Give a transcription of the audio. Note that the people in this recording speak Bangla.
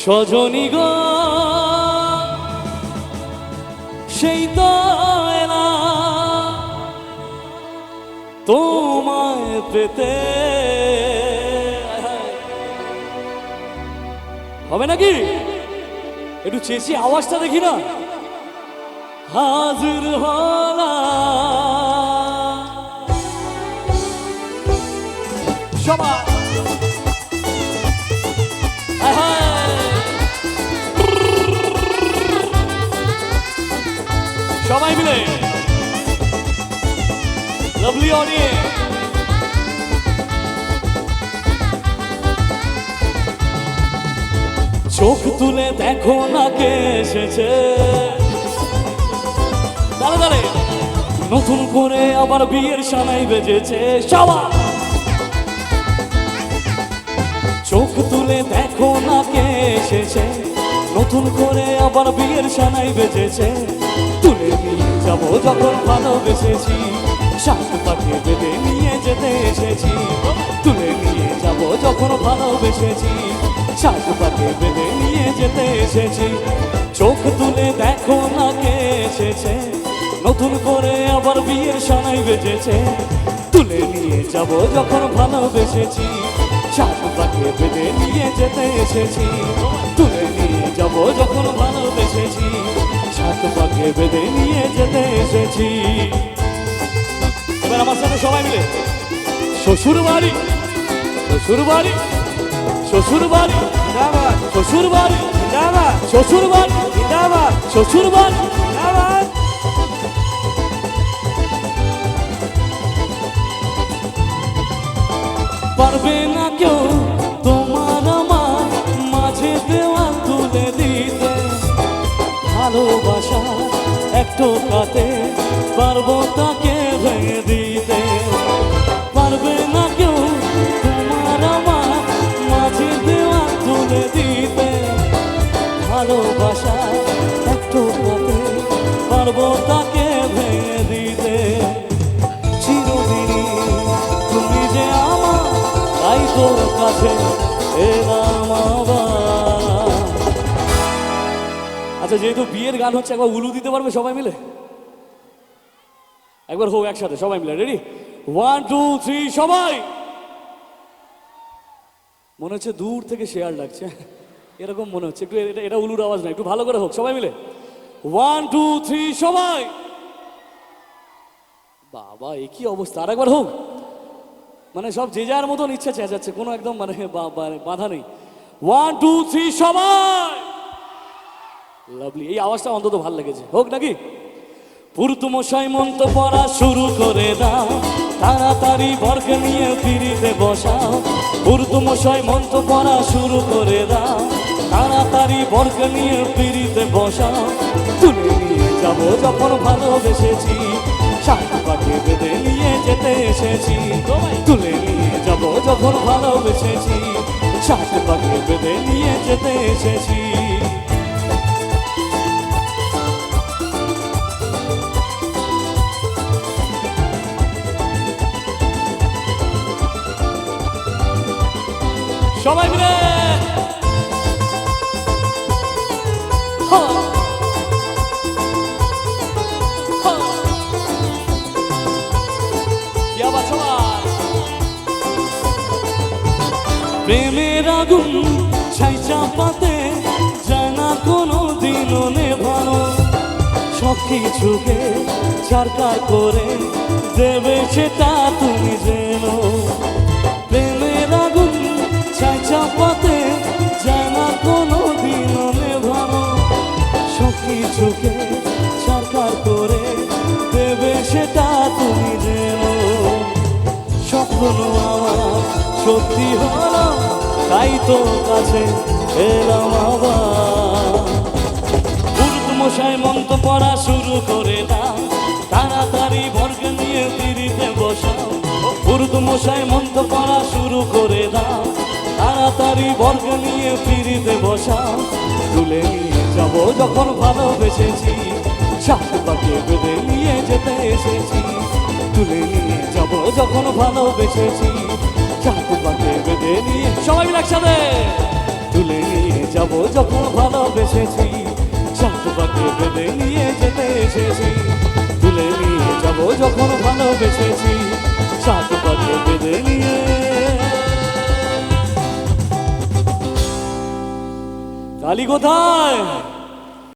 সজনী গো, সেই তো তোমায় পেতে হবে নাকি? একটু চেঁচিয়ে আওয়াজটা দেখি না। হাজির হলা। সবাই। লাভলি চোখ তুলে দেখো না কে এসেছে। দাঁড়ে নতুন করে আবার বিয়ের সানাই বেজেছে। সবাই চোখ তুলে দেখো না কে এসেছে। নতুন করে আবার বিয়ের সানাই বেজেছে। তুলে নিয়ে যাব যখন ভালোবেসেছি। সাত পাখি বেঁধে নিয়ে যেতে এসেছি। তুলে নিয়ে যাব যখন ভালোবেসেছি। সাত পাখি বেঁধে নিয়ে যেতে এসেছি। চোখ তুলে দেখো না কে এসেছে। নতুন করে আবার বিয়ের সানাই বেজেছে। তুলে নিয়ে যাব যখন ভালোবেসেছি। সাত পাখি বেঁধে নিয়ে যেতে এসেছি। তুলে নিয়ে যাব যখন ভালোবেসেছি। সাত পাখি বেঁধে নিয়ে যেতে এসেছি। এবার আমার সাথে সবাই মিলে। শ্বশুর বাড়ি শ্বশুর বাড়ি শ্বশুর বাড়ি শ্বশুর বাড়ি শ্বশুর বাড়ি শ্বশুর বাড়ি পারবে না কেউ তোমার আমার মাঝে দেওয়াল তুলে দিতে। ভালোবাসা একটু কাতে পারব তাকে তোর কাছে আচ্ছা যেহেতু বিয়ের গান হচ্ছে, একবার উলু দিতে পারবে সবাই মিলে? একবার হোক একসাথে, সবাই মিলে। রেডি ওয়ান টু থ্রি সবাই! মনে হচ্ছে দূর থেকে শেয়ার লাগছে। এরকম মনে হচ্ছে। একটু এটা এটা উলুর আওয়াজ না, একটু ভালো করে হোক, সবাই মিলে। ওয়ান টু থ্রি সবাই! বাবা, এ কি অবস্থা? আর একবার হোক। মানে সব যে যার মতন ইচ্ছা চেঁচাচ্ছে কোনো একদম মানে বাধা নেই। ওয়ান টু থ্রি সবাই! লাভলি এই আওয়াজটা অন্তত ভালো লেগেছে। হোক নাকি? পুরুতমশাই মন্ত পড়া শুরু করে দাও। তাড়াতাড়ি বর্গ নিয়ে ফিরিতে বসাও। পুরুতমশাই মন্ত পড়া শুরু করে দাও। তাড়াতাড়ি বর্গ নিয়ে ফিরিতে বসাও। তুলে নিয়ে যাব যখন ভালোবেসেছি। সাত পাখি বেঁধে যেতে এসেছি। তুলে নিয়ে যাব যখন ভালোবেসেছি। সাত পাখি বেঁধে নিয়ে যেতে এসেছি। সবাই মিলে আগুন ছাই চাপাতে যায় না কোনো দিনও নেভানো। সব কিছুকে চারকার করে দেবে সেটা তুমি যেন প্রেমের আগুন ছাই চাপাতে যায় না কোনো দিনও নেভানো। সব কিছুকে সরকার করে দেবে সেটা তুমি যেন স্বপ্ন সত্যি হলো তাই তো কাছে এলাম আবার। মশাই মন্ত্র পড়া শুরু করে দাও। তাড়াতাড়ি বর্গ নিয়ে ফিরিতে বসাও। পুরুত মশাই মন্ত্র পড়া শুরু করে দাও। তাড়াতাড়ি বর্গ নিয়ে ফিরিতে বসাও। তুলে নিয়ে যাব যখন ভালোবেসেছি। সাত পাকে বেঁধে নিয়ে যেতে এসেছি। তুলে নিয়ে যাব যখন ভালোবেসেছি। সাত পাকে বেঁধে নিয়ে সবাই যাব যখন ভালোবেসেছি সাত পাকে বেঁধে নিয়ে যেতে এসেছি। যাব যখন ভালোবেসেছি সাত পাকে বেঁধে নিয়ে। কালী কোথায়?